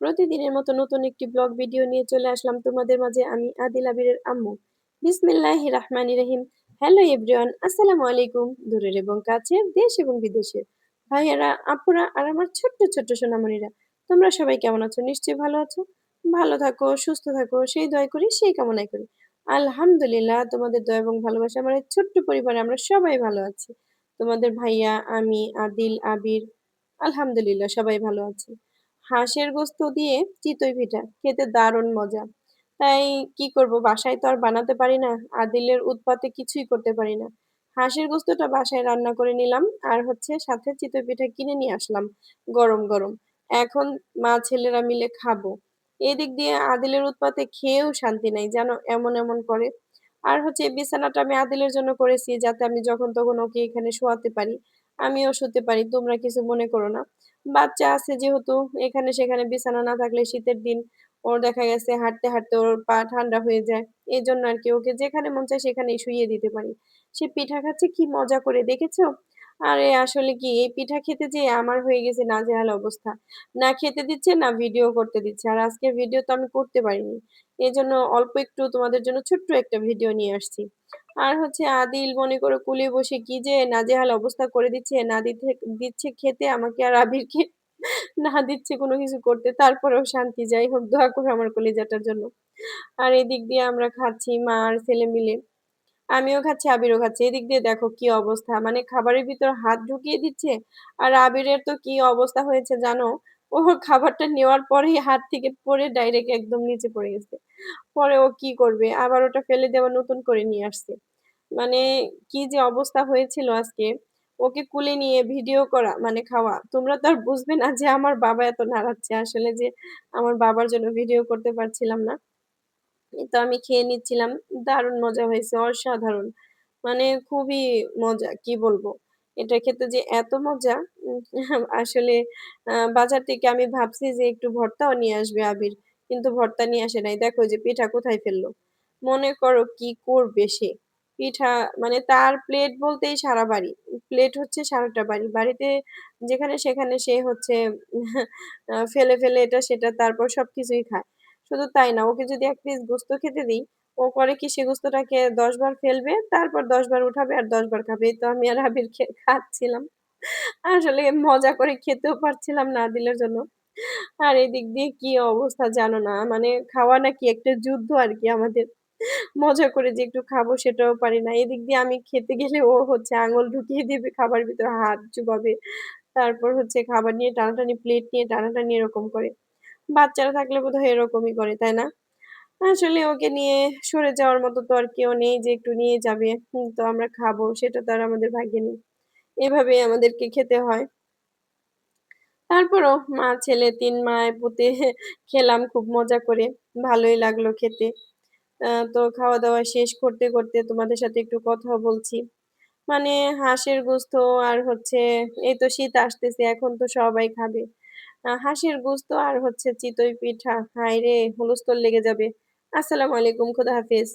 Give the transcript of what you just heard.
প্রতিদিনের মতো নতুন একটি ব্লগ ভিডিও নিয়ে চলে আসলাম তোমাদের মাঝে আমি আদিল আবিরের আম্মু। বিসমিল্লাহ রহমানি রহিম। হ্যালো এভরিওয়ান, আসসালামু আলাইকুম। দূরের এবং কাছের দেশ এবং বিদেশের ভাইয়ারা, আপুরা আর আমার ছোট্ট ছোট্ট সোনামণিরা, তোমরা সবাই কেমন আছো? নিশ্চয়ই ভালো আছো? ভালো থাকো, সুস্থ থাকো, সেই দয় করি, সেই কামনাই করি। আলহামদুলিল্লাহ, তোমাদের দয়া এবং ভালোবাসা আমার ছোট্ট পরিবারে আমরা সবাই ভালো আছি। তোমাদের ভাইয়া, আমি, আদিল, আবির, আলহামদুলিল্লাহ সবাই ভালো আছি। হাঁসের গোস্ত দিয়ে চিতই পিঠা, খেতে দারুণ মজা। তাই কি করব, বাসায় তো আর বানাতে পারি না, আদিলের উৎপাতে কিছুই করতে পারি না। হাঁসের গোস্তটা বাসায় রান্না করে নিলাম, আর হচ্ছে সাথে চিতই পিঠা কিনে নিয়ে আসলাম, গরম গরম। এখন মা ছেলেরা মিলে খাব। এদিক দিয়ে আদিলের উৎপাতে খেয়েও শান্তি নাই যেন এমন এমন করে। আর হচ্ছে বিছানাটা আমি আদিলের জন্য করেছি, যাতে আমি যখন তখন ওকে এখানে শোয়াতে পারি। আমিও শুতে পারি, তোমরা কিছু মনে করো না। বাচ্চা আছে যেহেতু, এখানে সেখানে বিছানা না থাকলে শীতের দিন ওর দেখা গেছে হাঁটতে হাঁটতে ওর পা ঠান্ডা হয়ে যায়। এই জন্য আর কি ওকে যেখানে মন চায় সেখানে শুইয়ে দিতে পারি। সে পিঠা খাচ্ছে, কি মজা করে, দেখেছ? আরে আসলে কি, এই পিঠা খেতে যেয়ে আমার হয়ে গেছে নাজেহাল অবস্থা। না খেতে দিচ্ছে, না ভিডিও করতে দিচ্ছে। আর আজকের ভিডিও তো আমি করতে পারিনি। এই জন্য অল্প একটু তোমাদের জন্য ছোট্ট একটা ভিডিও নিয়ে আসছি। আর হচ্ছে আদিল মনে করো কুলে বসে কি যে নাজেহাল অবস্থা করে দিচ্ছে, না দিতে, দিচ্ছে খেতে, আমাকে আর আবিরকে না দিচ্ছে কোনো কিছু করতে, তারপরেও শান্তি। যাই হোক, দোয়া করো আমার কলিজাটার জন্য। আর এদিক দিয়ে আমরা খাচ্ছি মা আর ছেলে মিলে। আমিও খাচ্ছি, আবিরও খাচ্ছি। এদিক দিয়ে দেখো কি অবস্থা। মানে খাবারের ভিতর হাত ঢুকিয়ে দিচ্ছে আর আবিরের তো কি অবস্থা হয়েছে জানো? ও খাবারটা নেওয়ার পরেই হাত থেকে পড়ে ডাইরেক্ট একদম নিচে পড়ে গেছে। পরে ও কি করবে? আবার ওটা ফেলে দেওয়া নতুন করে নিয়ে আসছে। মানে কি যে অবস্থা হয়েছিল আজকে? ওকে কুলে নিয়ে ভিডিও করা মানে খাওয়া। তোমরা তো আর বুঝবে না যে আমার বাবা এত নাড়াচ্ছে আসলে যে আমার বাবার জন্য ভিডিও করতে পারছিলাম না। তো আমি খেয়ে নিচ্ছিলাম, দারুণ মজা হয়েছে, অসাধারণ। মানে খুবই মজা, কি বলব? এটা খেতে যে এত মজা আসলে বাজার থেকে আমি ভাবছি যে একটু ভর্তাও নিয়ে আসবে আবির, কিন্তু ভর্তা নিয়ে আসে নাই। দেখো যে পিঠা কোথায় ফেলল? মনে করো কি করবে সে? পিঠা মানে তার প্লেট বলতেই সারা বাড়ি। প্লেট হচ্ছে সারাটা বাড়ি। বাড়িতে যেখানে সেখানে সে হচ্ছে ফেলে ফেলে এটা সেটা, তারপর সবকিছুই খায়। শুধু তাই না, ওকে যদি এক পিস গোস্ত খেতে দিই, ও করে কি সে গোস্তটাকে দশ বার ফেলবে, তারপর দশ বার উঠাবে আর দশ বার খাবে? তো আমি আর আবির খাচ্ছিলাম। আসলে মজা করে খেতেও পারছিলাম না আদিলের জন্য। আর এদিক দিয়ে কি অবস্থা জানো না? মানে খাওয়া নাকি একটা যুদ্ধ আর কি আমাদের। মজা করে যে একটু খাব সেটাও পারি না। এদিক দিয়ে আমি খেতে গেলে ও হচ্ছে আঙুল ঢুকিয়ে দিবে খাবার ভিতরে হাত চুবাবে তারপর হচ্ছে খাবার নিয়ে টানাটানি প্লেট নিয়ে টানাটানি এরকম করে। বাচ্চারা থাকলে বোধহয় এরকমই করে তাই না? আসলে ওকে নিয়ে সরে যাওয়ার মতো তো আর কেউ নেই যে একটু নিয়ে যাবে হুম, তো আমরা খাব সেটা তো আর আমাদের ভাগ্যে নেই। এভাবেই আমাদেরকে খেতে হয়। তারপরও মা ছেলে তিন মায় পুতে খেলাম খুব মজা করে। ভালোই লাগল খেতে। তো খাওয়া দাওয়া শেষ করতে করতে তোমাদের সাথে একটু কথা বলছি। মানে হাঁসের গোস্ত আর হচ্ছে, এই তো শীত আসতেছে, এখন তো সবাই খাবে। হাঁসের গোস্ত আর হচ্ছে চিতই পিঠা হায় রে হুলস্থুল লেগে যাবে। আসসালামু আলাইকুম, খুদা হাফেজ।